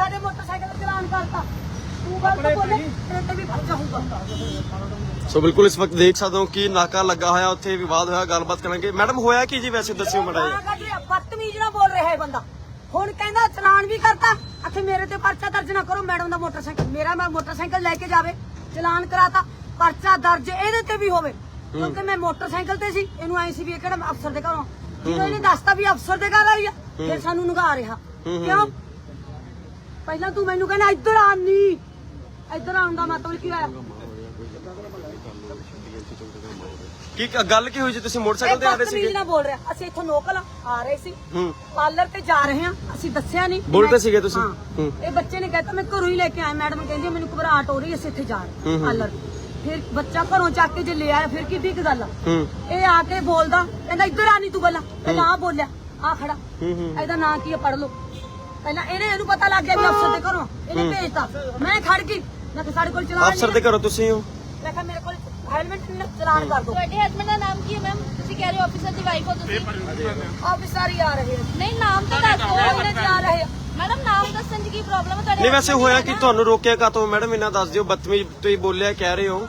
ਸਾਡੇ ਮੋਟਰਸਾਈਕਲ ਚਲਾਨ ਕਰਤਾ। ਤੂੰ ਗਲਤ ਬੋਲੇ। ਤੇਰੇ ਤੇ ਵੀ ਫਰਜ਼ ਹੋਊਗਾ। ਸੋ ਬਿਲਕੁਲ ਇਸ ਵਕਤ ਦੇਖ ਸਕਦੇ ਹੋ ਕਿ ਨਾਕਾ ਲੱਗਾ ਹੋਇਆ ਉੱਥੇ ਵਿਵਾਦ ਹੋਇਆ ਗੱਲਬਾਤ ਕਰਾਂਗੇ। ਮੈਡਮ ਹੋਇਆ ਕੀ ਜੀ ਵੈਸੇ? ਦੱਸਿਓ ਮੜਾ ਰਿਹਾ ਬਦਤਮੀਜ਼ ਨਾਲ ਬੋਲ ਰਿਹਾ ਇਹ ਬੰਦਾ। ਹੁਣ ਕਹਿੰਦਾ ਚਲਾਨ ਵੀ ਕਰਤਾ। ਅੱਛੇ ਮੇਰੇ ਤੇ ਪਰਚਾ ਦਰਜ ਨਾ ਕਰੋ ਮੈਡਮ ਦਾ ਮੋਟਰਸਾਈਕਲ। ਮੇਰਾ ਮੈਂ ਮੋਟਰਸਾਈਕਲ ਲੈ ਕੇ ਜਾਵੇ ਚਲਾਨ ਕਰਾਤਾ। ਪਰਚਾ ਦਰਜ ਇਹਦੇ ਤੇ ਵੀ ਹੋਵੇ। ਕਿਉਂਕਿ ਮੈਂ ਮੋਟਰਸਾਈਕਲ ਤੇ ਸੀ ਇਹਨੂੰ ਆਈ ਸੀ ਵੀ ਇਹ ਕਿਹੜਾ ਅਫਸਰ ਦੇ ਘਰੋਂ। ਜਦੋਂ ਇਹਨੇ ਦੱਸਤਾ ਵੀ ਅਫਸਰ ਦੇ ਘਰ ਆਈ ਆ ਫਿਰ ਸਾਨੂੰ ਨਗਾ ਰਿਹਾ। ਕਿਉਂ? ਪਹਿਲਾਂ ਤੂੰ ਮੈਨੂੰ ਕਹਿੰਦਾ ਇੱਧਰ ਆ ਨੀ ਇੱਧਰ ਆਉਣ ਦਾ ਮਤਲਬ ਕੀ ਹੋਇਆ? ਕੀ ਗੱਲ ਕੀ ਹੋਈ ਜੀ ਤੁਸੀਂ ਮੋਟਰਸਾਈਕਲ ਤੇ ਆ ਰਹੇ ਸੀਗੇ? ਨਾਲ ਬੋਲ ਰਿਹਾ। ਅਸੀਂ ਇੱਥੋਂ ਲੋਕਲ ਆ ਰਹੇ ਸੀ। ਹੂੰ। ਪਾਰਲਰ ਤੇ ਜਾ ਰਹੇ ਹਾਂ। ਅਸੀਂ ਦੱਸਿਆ ਨਹੀਂ ਬੋਲਦੇ ਸੀਗੇ ਤੁਸੀਂ? ਹਾਂ। ਇਹ ਬੱਚੇ ਨੇ ਕਹਿਤਾ ਮੈਂ ਘਰੋਂ ਹੀ ਲੈ ਕੇ ਆਇਆ। ਮੈਡਮ ਕਹਿੰਦੀ ਮੈਨੂੰ ਘਬਰਾਹਟ ਹੋ ਰਹੀ ਅਸੀਂ ਇੱਥੇ ਜਾ ਰਹੇ। ਪਾਰਲਰ ਫਿਰ ਬੱਚਾ ਘਰੋਂ ਚੱਕ ਕੇ ਜੇ ਲੈ ਆਇਆ ਫਿਰ ਕਿੱਡੀ ਕੁ ਗੱਲ ਇਹ ਆ ਕੇ ਬੋਲਦਾ ਕਹਿੰਦਾ ਇੱਧਰ ਆ ਨਹੀਂ ਤੂੰ ਪਹਿਲਾਂ ਪਹਿਲਾਂ ਆ ਬੋਲਿਆ ਆ ਖੜਾ। ਇਹਦਾ ਨਾਂ ਕੀ ਹੈ ਪੜ ਲਓ। ਪਹਿਲਾਂ ਇਹਨੇ ਇਹਨੂੰ ਪਤਾ ਲੱਗ ਗਿਆ ਵੀ ਅਫਸਰ ਦੇ ਘਰੋਂ। ਇਹਨੇ ਭੇਜਤਾ। ਮੈਂ ਖੜ ਗਈ। ਮੈਂ ਕਿ ਸਾਡੇ ਕੋਲ ਚਲਾਨ ਅਫਸਰ ਦੇ ਘਰੋਂ ਤੁਸੀਂ ਹੋ? ਮੈਂ ਕਿਹਾ ਮੇਰੇ ਕੋਲ ਹੈਲਮਟ ਨਹੀਂ ਚਲਾਨ ਕਰ ਦੋ ਤੁਹਾਡੇ ਹਸਬੰਡ ਦਾ ਨਾਮ ਕੀ ਹੈ ਮੈਮ ਤੁਸੀਂ ਕਹਿ ਰਹੇ ਹੋ ਆਫੀਸਰ ਦੀ ਵਾਈਫ ਹੋ ਤੁਸੀਂ। ਆਫਿਸਰ ਹੀ। ਆ ਰਹੇ ਨਹੀਂ ਨਾਮ ਤਾਂ ਦੱਸ ਉਹ ਦਿਓ ਇਹਨੇ ਜਾ ਰਹੇ ਮੈਡਮ ਨਾਮ ਦੱਸਣ 'ਚ ਕੀ ਪ੍ਰੋਬਲਮ ਹੈ? ਤੁਹਾਡੇ ਨਹੀਂ ਵੈਸੇ ਹੋਇਆ ਦਾ ਕਿ? ਤੁਹਾਨੂੰ ਰੋਕਿਆ ਕਾਤੋਂ ਮੈਡਮ ਇਹਨਾਂ ਦੱਸ ਦਿਓ ਬਦਤਮੀਜ਼ ਤੁਸੀਂ ਬੋਲਿਆ ਕਹਿ ਰਹੇ ਹੋ।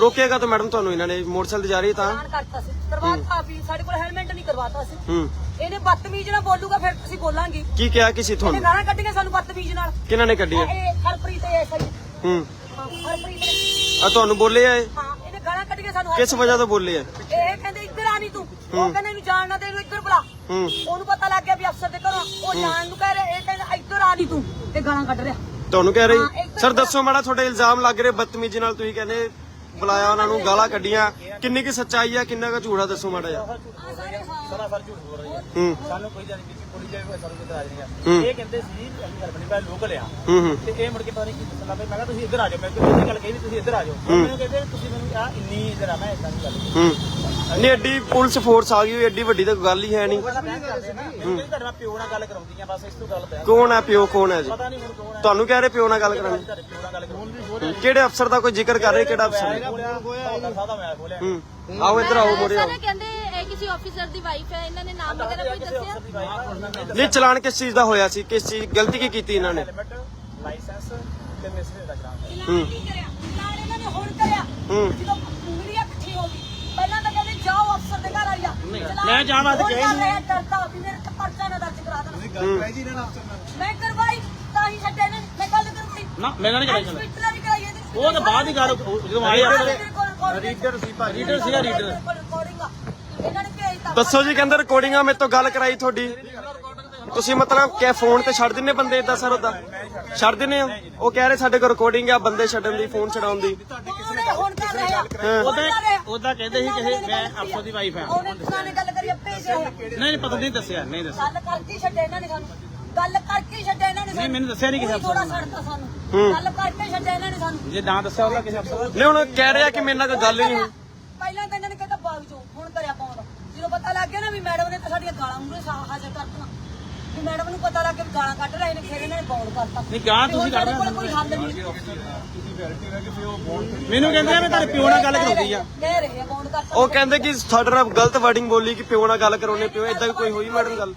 ਰੋਕਿਆ ਕਾਤੋਂ ਮੈਡਮ ਤੁਹਾਨੂੰ ਇਹਨਾਂ ਨੇ ਮੋਟਰਸਾਈਕਲ ਤੇ ਜਾ ਰਹੀ ਤਾਂ? ਚਲਾਨ ਕਰਤਾ ਸੀ। ਕਰਵਾਤਾ ਵੀ ਸਾਡੇ ਕੋਲ ਹੈਲਮਟ ਨਹੀਂ ਕਰਵਾਤਾ ਸੀ। ਹੂੰ। ਇਹਨੇ ਬਦਤਮੀਜ਼ ਨਾਲ ਬੋਲੂਗਾ ਫਿਰ ਤੁਸੀਂ ਬੋਲਾਂਗੇ। ਕੀ ਕਿਹਾ ਕਿਸੇ ਇਹਨੇ ਤੁਹਾਨੂੰ? ਗਾਲਾਂ ਕੱਢੀਆਂ ਸਾਨੂੰ ਬਦਤਮੀਜ਼ ਨਾਲ। ਕਿਹਨਾਂ ਨੇ ਕੱਢੀ ਹੈ ਇਹ ਹਰਪ੍ਰੀਤ ਇਹ ਸਹੀ। ਹੂੰ। ਹਰਪ੍ਰੀਤ ਨੇ ਆ ਤੁਹਾਨੂੰ ਬੋਲੇ ਆ ਇਹ? ਹਾਂ ਇਹਨੇ ਗਾਲਾਂ ਕੱਢੀਆਂ ਸਾਨੂੰ ਕਿਸ ਵਜ੍ਹਾ ਤੋਂ ਬੋਲੇ ਆ? ਇਹ ਕਹਿੰਦੇ ਇੱਧਰ ਆ ਨਹੀਂ ਤੂੰ। ਉਹ ਕਹਿੰਦੇ ਇਹਨੂੰ ਜਾਣ ਨਾ ਦੇ ਇਹਨੂੰ ਇੱਧਰ ਬੁਲਾ। ਹੂੰ। ਉਹਨੂੰ ਪਤਾ ਲੱਗ ਗਿਆ ਵੀ ਅਫਸਰ ਦੇ ਘਰੋਂ ਉਹ ਜਾਣ ਨੂੰ ਕਹਿ ਰਿਹਾ ਇਹ ਕਹਿੰਦਾ ਇੱਧਰ ਆ ਨਹੀਂ ਤੂੰ। ਤੇ ਗਾਲਾਂ ਕੱਢ ਰਿਹਾ। ਤੁਹਾਨੂੰ ਕਹਿ ਹਾਂ, ਰਹੀ ਇੱਕ- ਸਰ ਦੱਸੋ ਮਾੜਾ ਤੁਹਾਡੇ ਇਲਜ਼ਾਮ ਲੱਗ ਰਹੇ ਬਦਤਮੀਜ਼ੀ ਨਾਲ ਤੁਸੀਂ ਕਹਿੰਦੇ ਬੁਲਾਇਆ ਉਹਨਾਂ ਨੂੰ ਗਾਲਾਂ ਕੱਢੀਆਂ। ਕਿੰਨੀ ਕੀ ਸੱਚਾਈ ਆ ਕਿੰਨਾ ਕੁ ਝੂਠਾ ਦੱਸੋ ਮਾੜਾ ਜਿਹਾ। ਸਰਾਸਰ ਝੂਠ ਬੋਲ ਰਹੇ ਹੂੰ। ਸਾਨੂੰ ਕੋਈ ਜਾਣੀ ਕਿ ਪੁਲਿਸ ਜਾਵੇ ਸਾਨੂੰ ਕਿਤੇ ਆ। ਹੂੰ। ਜਾਣੀਆਂ ਇਹ ਕਹਿੰਦੇ ਸੀ ਅਸੀਂ ਹਰਬਣੀ ਭਾਈ ਲੋਕਲ ਆ। ਹੂੰ ਹੂੰ। ਤੇ ਇਹ ਮੁੜ ਕੇ ਪਤਾ ਨਹੀਂ ਕੀ ਦੱਸਣ ਪਏ। ਮੈਂ ਕਿਹਾ ਤੁਸੀਂ ਇੱਧਰ ਆ ਜਾਓ। ਮੈਂ ਕਿਹਾ ਇਹ ਗੱਲ ਕਹੀ ਵੀ ਤੁਸੀਂ ਇੱਧਰ ਆ ਜਾਓ। ਮੈਨੂੰ ਕਹਿੰਦੇ ਤੁਸੀਂ ਮੈਨੂੰ ਆ ਇੰਨੀ ਇੱਧਰ ਆ ਮੈਂ ਇਦਾਂ ਦੀ ਗੱਲ ਹੂੰ। ਨਹੀਂ ਐਡੀ ਪੁਲਿਸ ਫੋਰਸ ਆ ਗਈ ਐਡੀ ਵੱਡੀ ਤਾਂ ਗੱਲ ਹੀ ਹੈ ਨਹੀਂ। ਤੁਹਾਡੇ ਨਾਲ ਪਿਓ ਨਾਲ ਗੱਲ ਕਰਾਉਂਦੀਆਂ ਬਸ ਇਸ ਤੋਂ ਗੱਲ ਬਹਿਸ ਕੌਣ ਹੈ ਪਿਓ ਕੌਣ ਹੈ ਜੀ? ਪਤਾ ਨਹੀਂ ਹੁਣ ਕੌਣ ਹੈ। ਤੁਹਾਨੂੰ ਕਹਿ ਰਹੇ ਪਿਓ ਨਾਲ ਗੱਲ ਕਰਾਣੀ ਤੁਹਾਡੇ ਪਿਓ ਨਾਲ ਗੱਲ ਕਰਾਉਂਦੀ? ਕਿਹੜੇ ਅਫਸਰ ਦਾ ਕੋਈ ਜ਼ਿਕਰ ਕਰ ਰਹੇ ਕਿਹੜਾ ਅਫਸਰ? ਸਾਦਾ ਮੈਂ ਹੂੰ। ਆਓ ਇੱਧਰ ਆਓ ਮੋਰੇ ਆਓ। ਸਰ ਕਹਿੰਦੇ ਇਹ ਕਿਸੇ ਆਫੀਸਰ ਦੀ ਵਾਈਫ ਹੈ ਇਹਨਾਂ ਨੇ ਨਾਮ ਵਗੈਰਾ ਕੋਈ ਦੱਸਿਆ? ਨਹੀਂ ਚਲਾਨ ਕਿਸ ਚੀਜ਼ ਦਾ ਹੋਇਆ ਸੀ? ਕਿਸ ਚੀਜ਼ ਗਲਤੀ ਕੀ ਕੀਤੀ ਇਹਨਾਂ ਨੇ? ਹੈਲਮਟ ਲਾਇਸੈਂਸ ਤੇ ਮਿਸਟਰ ਦਾ ਗ੍ਰਾਮ ਹੂੰ। ਕਰਿਆ? ਨਾਲ ਇਹਨਾਂ ਨੇ ਹੁਣ ਕਰਿਆ। ਹੂੰ ਜਦੋਂ ਉਂਗਲੀਆਂ ਇਕੱਠੀ ਹੋ ਗਈ ਪਹਿਲਾਂ ਤਾਂ ਕਹਿੰਦੇ ਜਾਓ ਅਫਸਰ ਦੇ ਘਰ ਆਈਆ ਮੈਂ ਜਾਣ ਵਾਸਤੇ ਹੁਣ ਕਿਹਾ ਰਿਹਾ ਡਰਦਾ ਵੀ ਮੇਰੇ ਤੇ ਪਰਚਾ ਨਾ ਦਰਜ ਕਰਾ ਦੇਣਾ। ਮੈਂ ਕਰਵਾਈ ਤਾਂ ਹੀ ਇਹਨਾਂ ਨੇ ਮੈਂ ਗੱਲ ਕਰੂੰਗੀ ਨਾ ਮੇਰਾ ਨਹੀਂ ਕਰਾਈ ਹਸਪੀਟਲ ਵੀ ਕਰਾਈ ਇਹਦੀ ਉਹ ਤਾਂ ਬਾਅਦ ਹੀ ਗੱਲ ਜਦੋਂ ਆਏ ਰੀਡਰ ਸੀ ਭਾਜੀ। ਰੀਡਰ ਸੀਗਾ ਰੀਡਰ ਇਹਨਾਂ ਨੇ ਭੇਜਤਾ ਦੱਸੋ ਜੀ ਕਹਿੰਦੇ ਰਿਕਾਰਡਿੰਗਾਂ ਮੇਰੇ ਤੋਂ ਗੱਲ ਕਰਾਈ ਤੁਹਾਡੀ। ਤੁਸੀਂ ਮਤਲਬ ਕਿ ਫੋਨ ਤੇ ਛੱਡ ਦਿੰਨੇ ਬੰਦੇ ਇਦਾਂ ਸਰ ਉਦਾਂ ਛੱਡ ਦਿੰਨੇ ਹੋ? ਉਹ ਕਹਿ ਰਹੇ ਸਾਡੇ ਕੋਲ ਰਿਕਾਰਡਿੰਗ ਆ ਬੰਦੇ ਛੱਡਣ ਦੀ ਫੋਨ ਛਡਾਉਣ ਦੀ। ਉਹਨੇ ਉਹਦਾ ਉਹਦਾ ਕਹਿੰਦੇ ਸੀ ਕਿ ਮੈਂ ਅਫਸਰ ਦੀ ਵਾਈਫ ਆ ਉਹਨੇ ਤੁਸੀਂ ਨੇ ਗੱਲ ਕਰੀ ਭੇਜਿਆ ਹੋਇਆ। ਨਹੀਂ ਨਹੀਂ ਪਤਾ ਨਹੀਂ ਦੱਸਿਆ ਨਹੀਂ ਦੱਸਿਆ। ਗੱਲ ਕਰਕੇ ਛੱਡਿਆ ਇਹਨਾਂ ਨੇ ਸਾਨੂੰ। ਗੱਲ ਕਰਕੇ ਛੱਡਿਆ ਇਹਨਾਂ ਨੇ ਸਾਨੂੰ। ਮੈਨੂੰ ਦੱਸਿਆ ਨਹੀਂ ਕਿਸੇ ਅਫਸਰ ਥੋੜਾ ਛੱਡਤਾ ਸਾਨੂੰ। ਗੱਲ ਕਰਕੇ ਛੱਡਿਆ ਇਹਨਾਂ ਨੇ ਸਾਨੂੰ। ਜੇ ਨਾ ਦੱਸਿਆ ਉਹਦਾ ਕਿਸੇ ਅਫਸਰ ਨਹੀਂ ਹੁਣ ਕਹਿ ਰਿਹਾ ਕਿ ਮੇਰੇ ਨਾਲ ਕੋਈ ਗੱਲ ਹੀ ਨਹੀਂ ਹੋਈ। ਪਹਿਲਾਂ ਤਾਂ ਇਹਨਾਂ ਨੇ ਕਹਿੰਦਾ ਬਾਗ ਜੋ ਹੁਣ ਕਰਿਆ ਪਾਉਂਦਾ ਜਦੋਂ ਪਤਾ ਲੱਗ ਗਿਆ ਨਾ ਵੀ ਮੈਡਮ ਨੇ ਤਾਂ ਸਾਡੀਆਂ ਗਾਲਾਂ ਮੂਰੇ ਸਾਹ ਹਾਜ਼ਰ ਕਰਤੀਆਂ ਵੀ ਮੈਡਮ ਨੂੰ ਪਤਾ ਲੱਗ ਗਿਆ ਵੀ ਗਾਲਾਂ ਕੱਢ ਰਹੇ ਨੇ ਫਿਰ ਇਹਨਾਂ ਨੇ ਬੌਲ ਕਰਤਾ। ਨਹੀਂ ਗਾਲਾਂ ਤੇ ਹੁਣ ਤੁਸੀਂ ਕੱਢ ਸਾਡੇ ਰਹੇ ਕੋਲ ਕੋਈ ਹੱਲ ਨਹੀਂ। ਮੈਨੂੰ ਕਹਿੰਦੇ ਆ ਮੈਂ ਤੁਹਾਡੇ ਪਿਓ ਨਾਲ ਗੱਲ ਕਰਾਉਂਦੀ ਆ। ਕਹਿ ਰਹੇ ਆ ਬੌਲ ਕਰਤਾ। ਉਹ ਕਹਿੰਦੇ ਕਿ ਸਾਡੇ ਨਾਲ ਗਲਤ ਵਰਡਿੰਗ ਬੋਲੀ ਕਿ ਪਿਓ ਨਾਲ ਗੱਲ ਕਰਾਉਣੇ ਪਿਓ ਇਦਾਂ ਕੋਈ ਹੋਈ ਮੈਡਮ ਗੱਲ?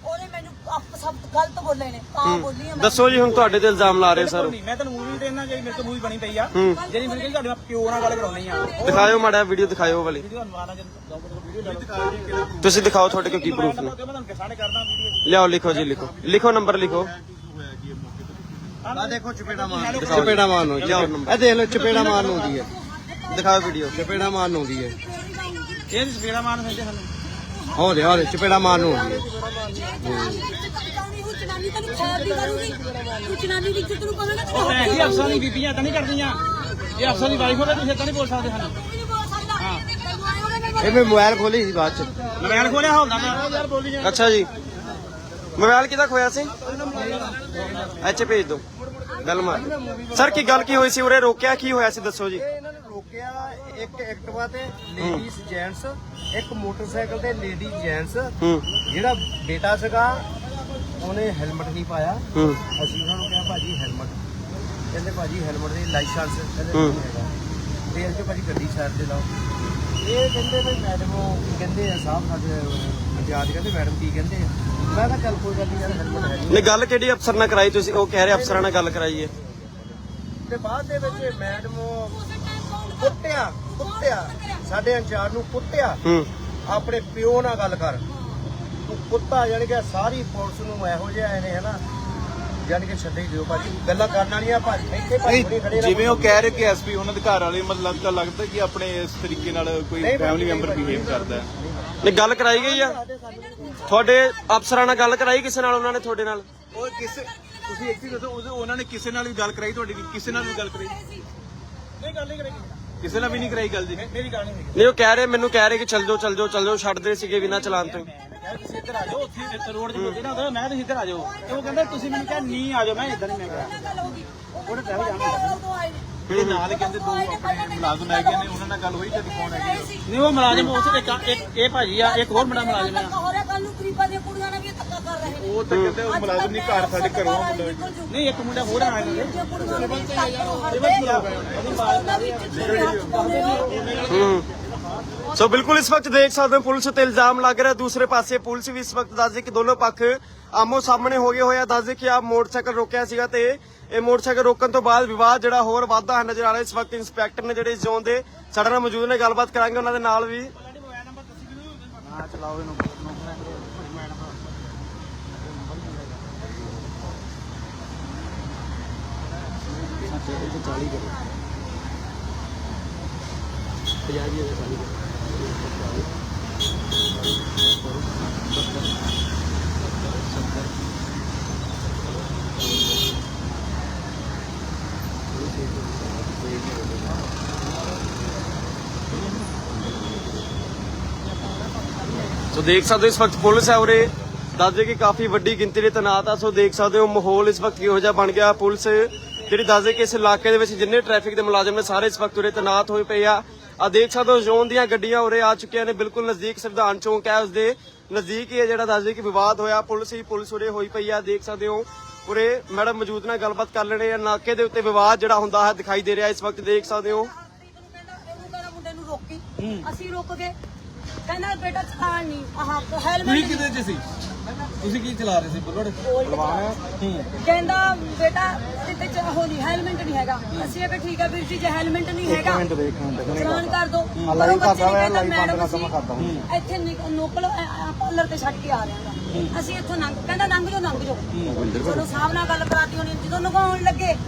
ਗਲਤ ਬੋਲੇ ਨੇ ਤਾਂ ਬੋਲੀ ਆ ਮੈਂ। ਦੱਸੋ ਜੀ ਹੁਣ ਤੁਹਾਡੇ ਤੇ ਇਲਜ਼ਾਮ ਲਾ ਰਹੇ ਸਰ। ਨਹੀਂ ਮੈਂ ਤੁਹਾਨੂੰ ਮੂਵੀ ਦੇਣਾ ਜਿਹੜੀ ਮੇਰੇ ਤੋਂ ਮੂਵੀ ਬਣੀ ਪਈ ਆ। ਜਿਹੜੀ ਮੈਨੂੰ ਕਹਿੰਦੀ ਤੁਹਾਡੇ ਨਾਲ ਪਿਓ ਨਾਲ ਗੱਲ ਕਰਾਉਣੀ ਆ। ਦਿਖਾਇਓ ਮਾੜਾ ਵੀਡੀਓ ਦਿਖਾਇਓ ਵਾਲੀ। ਵੀਡੀਓ ਅਨਵਾਨਾ ਜਦੋਂ ਵੀਡੀਓ ਲੈ ਲਓ ਤੁਸੀਂ ਦਿਖਾਓ ਤੁਹਾਡੇ ਕੋਲ ਕੀ ਪ੍ਰੂਫ ਨੇ। ਮੈਂ ਤੁਹਾਨੂੰ ਕਿਸਾਨੇ ਕਰਦਾ ਵੀਡੀਓ ਲਿਆਓ ਲਿਖੋ ਜੀ ਲਿਖੋ। ਲਿਖੋ ਨੰਬਰ ਲਿਖੋ। ਆ ਦੇਖੋ ਚਪੇੜਾ ਮਾਰ। ਚਪੇੜਾ ਮਾਰਨ ਨੂੰ ਨੰਬਰ ਇਹ ਦੇਖ ਲਓ ਚਪੇੜਾ ਮਾਰਨ ਨੂੰ ਆਉਂਦੀ ਹੈ। ਦਿਖਾਓ ਵੀਡੀਓ ਚਪੇੜਾ ਮਾਰਨ ਨੂੰ ਆਉਂਦੀ ਹੈ। ਇਹ ਸਪੀੜਾ ਮਾਰਨ ਫਿਰਦੇ ਸਾਨੂੰ। ਹੌਲੇ ਹੌਲੇ ਚਪੇੜਾ ਮਾਰਨ ਨੂੰ ਆਉਂਦੀ ਹੈ। ਜਨਾਨੀ ਤੈਨੂੰ ਖੈਰ ਦੀ ਕਰੂਗੀ। ਤੂੰ ਜਨਾਨੀ ਦੀ ਇੱਜ਼ਤ ਨੂੰ ਬੋਲਣਾ ਤੂੰ ਉਹ ਭੈਣ ਜੀ ਅਫਸਰਾਂ ਦੀ ਬੀਬੀਆਂ ਤਾਂ ਨਹੀਂ ਕਰਦੀਆਂ। ਇਹ ਅਫਸਰ ਦੀ ਵਾਈਫ ਹੋਵੇ ਤੁਸੀਂ ਤਾਂ ਨਹੀਂ ਬੋਲ ਸਕਦੇ ਸਾਨੂੰ। ਨਹੀਂ ਬੋਲ ਸਕਦਾ। ਤੈਨੂੰ ਆਏ ਉਹਨੇ ਮੈਂ ਇਹ ਮੈਂ ਮੋਬਾਈਲ ਖੋਲੀ ਸੀ ਬਾਅਦ ਚ। ਮੋਬਾਈਲ ਖੋਲਿਆ ਹੁੰਦਾ ਮੈਂ ਯਾਰ ਬੋਲੀ ਜਾ ਅੱਛਾ ਜੀ। ਮੋਬਾਈਲ ਕਿਹਦਾ ਖੋਇਆ ਸੀ? ਇੱਥੇ ਭੇਜ ਦਿਓ। ਗੱਲ ਮਾਰ। ਸਰ ਕੀ ਗੱਲ ਕੀ ਹੋਈ ਸੀ? ਉਰੇ ਰੋਕਿਆ ਕੀ ਹੋਇਆ ਸੀ? ਦੱਸੋ ਜੀ। ਇਹਨਾਂ ਨੇ ਰੋਕਿਆ ਇੱਕ ਐਕਟਿਵਾ ਤੇ ਲੇਡੀਜ਼ ਜੈਂਟਸ ਇੱਕ ਮੋਟਰਸਾਈਕਲ ਤੇ ਲੇਡੀ ਜੈਂਟਸ। ਜਿਹੜਾ ਬੇਟਾ ਸੀਗਾ ਉਹਨੇ ਹੈਲਮਟ ਨਹੀਂ ਪਾਇਆ। ਹੂੰ। ਅਸੀਂ ਉਹਨਾਂ ਨੂੰ ਕਿਹਾ ਭਾਜੀ ਹੈਲਮਟ ਕਹਿੰਦੇ ਭਾਜੀ ਹੈਲਮਟ ਦੀ ਲਾਇਸੈਂਸ ਕਹਿੰਦੇ। ਨਹੀਂ ਹੈਗਾ। ਤੇ ਅਸੀਂ ਭਾਜੀ ਗੱਡੀ ਸਾਈਡ ਤੇ ਲਾਓ ਇਹ ਕਹਿੰਦੇ ਵੀ ਮੈਡਮ ਕਹਿੰਦੇ ਆ ਸਾਹਿਬ ਸਾਡੇ ਇੰਚਾਰਜ ਕਹਿੰਦੇ ਮੈਡਮ ਕੀ ਕਹਿੰਦੇ ਆ? ਮੈਂ ਕਿਹਾ ਚੱਲ ਕੋਈ ਗੱਲ ਨਹੀਂ ਯਾਰ ਹੈਲਮਟ ਹੈ ਨਹੀਂ ਗੱਲ ਕਿਹੜੀ ਅਫਸਰ ਨਾਲ ਕਰਾਈ ਤੁਸੀਂ? ਉਹ ਕਹਿ ਰਹੇ ਅਫਸਰਾਂ ਨਾਲ ਗੱਲ ਕਰਾਈ ਹੈ ਤੇ ਬਾਅਦ ਦੇ ਵਿੱਚ ਮੈਡਮ ਕੁੱਟਿਆ ਕੁੱਟਿਆ। ਸਾਡੇ ਇੰਚਾਰਜ ਨੂੰ ਕੁੱਟਿਆ। ਆਪਣੇ ਪਿਓ ਨਾਲ ਗੱਲ ਕਰ। ਕੁੱਤਾ ਜਾਣੀ ਕਿ ਸਾਰੀ ਪੁਲਿਸ ਨੂੰ ਇਹੋ ਜਿਹਾ ਇਹਨੇ ਹਨਾ ਜਾਣੀ ਕਿ ਛੱਡੇ ਦਿਓ ਭਾਜੀ। ਗੱਲਾਂ ਕਰਨ ਵਾਲੀਆਂ ਭਾਜੀ ਇੱਥੇ ਭਾਜੀ ਨਹੀਂ ਨੇ ਜਿਵੇਂ ਉਹ ਕਹਿ ਰਹੇ ਕਿ ਐਸਪੀ ਉਹਨਾਂ ਦੇ ਘਰ ਵਾਲੇ ਮਤਲਬ ਤਾਂ ਲੱਗਦਾ ਕਿ ਆਪਣੇ ਇਸ ਤਰੀਕੇ ਨਾਲ ਕੋਈ ਨਹੀਂ, ਫੈਮਿਲੀ ਨਹੀਂ, ਮੈਂਬਰ ਨਹੀਂ, ਬਿਹੇਵ ਨਹੀਂ, ਕਰਦਾ ਹੈ। ਨਹੀਂ ਗੱਲ ਕਰਾਈ ਗਈ ਆ। ਤੁਹਾਡੇ ਅਫਸਰਾਂ ਨਾਲ ਗੱਲ ਕਰਾਈ ਕਿਸੇ ਨਾਲ ਉਹਨਾਂ ਨੇ ਤੁਹਾਡੇ ਨਾਲ? ਉਹ ਕਿਸੇ ਤੁਸੀਂ ਇੱਕ ਚੀਜ਼ ਦੱਸੋ ਉਹਦੇ- ਉਹਨਾਂ ਨੇ ਕਿਸੇ ਨਾਲ ਵੀ ਗੱਲ ਕਰਾਈ ਤੁਹਾਡੀ ਕਿਸੇ ਨਾਲ ਵੀ ਗੱਲ ਕਰਾਈ? ਨਹੀਂ ਗੱਲ ਨਹੀਂ ਕਰੇਗੀ ਕਿਸੇ ਨਾਲ ਵੀ ਨਹੀਂ ਕਰਾਈ ਗੱਲ ਜੀ? ਮੇਰੀ ਗੱਲ ਨਹੀਂ ਨਹੀਂ ਉਹ ਕਹਿ ਰਹੇ ਮੈਨੂੰ ਕਹਿ ਰਹੇ ਕਿ ਚੱਲ ਜਾਓ ਚੱਲ ਜਾਓ ਚੱਲ ਜਾਓ ਛੱਡਦੇ ਸੀਗੇ ਬਿਨਾਂ ਚਲਾਨ ਤੋਂ। ਹੀ। ਤੁਸੀਂ ਇੱਧਰ ਆ ਜਾਓ ਉੱਥੇ ਰੋਡ ਤੇ ਮੁੱਕੇ ਨਾ ਉਧਰ ਮੈਂ ਤੁਸੀਂ ਇੱਧਰ ਆ ਜਾਓ। ਤੇ ਉਹ ਕਹਿੰਦਾ ਤੁਸੀਂ ਮੈਨੂੰ ਕਿਹਾ ਨਹੀਂ ਆ ਜਾਓ ਮੈਂ ਇਦਾਂ ਨਹੀਂ ਮੈਂ ਕਿਹਾ ਉਹਨੇ ਟ੍ਰੈਫਿਕ ਜਾਮ ਕੀਤਾ ਜਿਹੜੇ ਨਾਲ ਕਹਿੰਦੇ ਦੋ ਆਪਣੇ ਮੁਲਾਜ਼ਮ ਹੈਗੇ ਨੇ ਉਹਨਾਂ ਨਾਲ ਗੱਲ ਹੋਈ ਤੇ ਕੌਣ ਹੈਗੇ ਨਹੀਂ ਉਹ ਮੁਲਾਜ਼ਮ ਉਸ ਇੱਕ ਇੱਕ ਇਹ ਭਾਜੀ ਆ ਇੱਕ ਹੋਰ ਮੁੰਡਾ ਮੁਲਾਜ਼ਮ ਆ। ਹੋ ਰਿਹਾ ਕੱਲ ਨੂੰ ਗਰੀਬਾਂ ਦੀਆਂ ਕੁੜੀਆਂ ਨਾਲ ਵੀ ਧੱਕਾ ਕਰ ਰਹੇ ਨੇ ਉਹ ਤਾਂ ਕਹਿੰਦੇ ਉਹ ਮੁਲਾਜ਼ਮ ਨਹੀਂ ਘਰ ਸਾਡੇ ਘਰੋਂ ਨਹੀਂ ਇੱਕ ਮੁੰਡਾ ਹੋਰ ਆ ਇਹਨਾਂ ਦੇ ਹੂੰ। ਸੋ ਬਿਲਕੁਲ ਇਸ ਵਕਤ ਦੇਖ ਸਕਦੇ ਹੋ ਪੁਲਿਸ ਉੱਤੇ ਇਲਜ਼ਾਮ ਲੱਗ ਰਿਹਾ। ਦੂਸਰੇ ਪਾਸੇ ਪੁਲਿਸ ਵੀ ਇਸ ਵਕਤ ਦੱਸਦੇ ਕਿ ਦੋਨੋਂ ਪੱਖ ਆਮੋ ਸਾਹਮਣੇ ਹੋ ਗਏ ਹੋਇਆ ਦੱਸਦੇ ਕਿ ਆ ਮੋਟਰਸਾਈਕਲ ਰੋਕਿਆ ਸੀਗਾ ਤੇ ਇਹ ਮੋਟਰਸਾਈਕਲ ਰੋਕਣ ਤੋਂ ਬਾਅਦ ਵਿਵਾਦ ਜਿਹੜਾ ਹੋਰ ਵੱਧਦਾ ਨਜ਼ਰ ਆ ਰਿਹਾ। ਇਸ ਵਕਤ ਇੰਸਪੈਕਟਰ ਨੇ ਜਿਹੜੇ ਇਸ ਜ਼ੋਨ ਦੇ ਸਾਡੇ ਨਾਲ ਮੌਜੂਦ ਨੇ, ਗੱਲਬਾਤ ਕਰਾਂਗੇ ਉਹਨਾਂ ਦੇ ਨਾਲ ਵੀ। ਸੋ ਦੇਖ ਸਕਦੇ ਹੋ ਇਸ ਵਕਤ ਪੁਲਿਸ ਹੈ ਉਰੇ। ਦੱਸਦੇ ਕਿ ਕਾਫੀ ਵੱਡੀ ਗਿਣਤੀ ਦੇ ਤੈਨਾਤ ਆ। ਸੋ ਦੇਖ ਸਕਦੇ ਹੋ ਮਾਹੌਲ ਇਸ ਵਕਤ ਕਿਹੋ ਜਿਹਾ ਬਣ ਗਿਆ। ਪੁਲਿਸ ਜਿਹੜੀ ਦੱਸਦੇ ਕਿ ਇਸ ਇਲਾਕੇ ਦੇ ਵਿੱਚ ਜਿੰਨੇ ਟ੍ਰੈਫਿਕ ਦੇ ਮੁਲਾਜ਼ਮ ਨੇ, ਸਾਰੇ ਇਸ ਵਕਤ ਉਰੇ ਤੈਨਾਤ ਹੋਏ ਪਏ ਆ। ਆ ਦੇਖ ਸਕਦੇ ਹੋ ਜ਼ੋਨ ਦੀਆਂ ਗੱਡੀਆਂ ਉਰੇ ਆ ਚੁੱਕੀਆਂ ਨੇ ਬਿਲਕੁਲ ਨਜ਼ਦੀਕ ਸੰਵਿਧਾਨ ਚੌਂਕ ਹੈ ਉਸ ਦੇ ਨਜ਼ਦੀਕ ਹੀ ਹੈ ਜਿਹੜਾ ਦੱਸਦੇ ਕਿ ਵਿਵਾਦ ਹੋਇਆ ਪੁਲਿਸ ਹੀ ਪੁਲਿਸ ਉਰੇ ਹੋਈ ਪਈ ਆ ਦੇਖ ਸਕਦੇ ਹੋ। ਉਰੇ ਮੈਡਮ ਮੌਜੂਦ ਨਾਲ ਗੱਲਬਾਤ ਕਰ ਲੈਣੇ ਆ ਨਾਕੇ ਦੇ ਉੱਤੇ ਵਿਵਾਦ ਜਿਹੜਾ ਹੁੰਦਾ ਹੈ ਦਿਖਾਈ ਦੇ ਰਿਹਾ ਇਸ ਵਕਤ ਦੇਖ ਸਕਦੇ ਹੋ। ਕਹਿੰਦਾ ਮੁੰਡੇ ਨੂੰ ਰੋਕੀ ਅਸੀਂ ਰੁਕ ਗਏ। ਕਹਿੰਦਾ ਬੇਟਾ ਚਲਾਨ ਨਹੀਂ ਆਹ ਹੈਲਮਟ ਕਿਤੇ ਚ ਸੀ? ਤੁਸੀਂ ਕੀ ਚਲਾ ਰਹੇ ਸੀ ਬੁੱਲਟ? ਕਹਿੰਦਾ ਬੇਟਾ ਕਿਤੇ ਚ ਹੋ ਨਹੀਂ ਹੈਲਮਟ ਨਹੀਂ ਹੈਗਾ। ਅਸੀਂ ਕਿਹਾ ਠੀਕ ਹੈ ਵੀਰ ਜੀ ਜੇ ਹੈਲਮਟ ਨਹੀਂ ਹੈਗਾ ਚਲਾਨ ਕਰ ਦੋ। ਪਰ ਉਹ ਬੱਚੇ ਨੇ ਕਹਿੰਦਾ ਮੈਡਮ ਅਸੀਂ ਇੱਥੇ ਨਿਕ- ਨੋਕਲ ਪਾਰਲਰ ਤੇ ਛੱਡ ਕੇ ਆ ਰਹੇ ਹਾਂ ਅਸੀਂ। ਇੱਥੋਂ ਲੰਘ ਕਹਿੰਦਾ ਲੰਘ ਜਾਓ ਲੰਘ ਜਾਓ। ਚਲੋ ਸਾਹਿਬ ਨਾਲ ਗੱਲ ਕਰਾਤੀ ਹੋਣੀ ਜਦੋਂ ਨਗਾਉਣ ਲੱਗੇ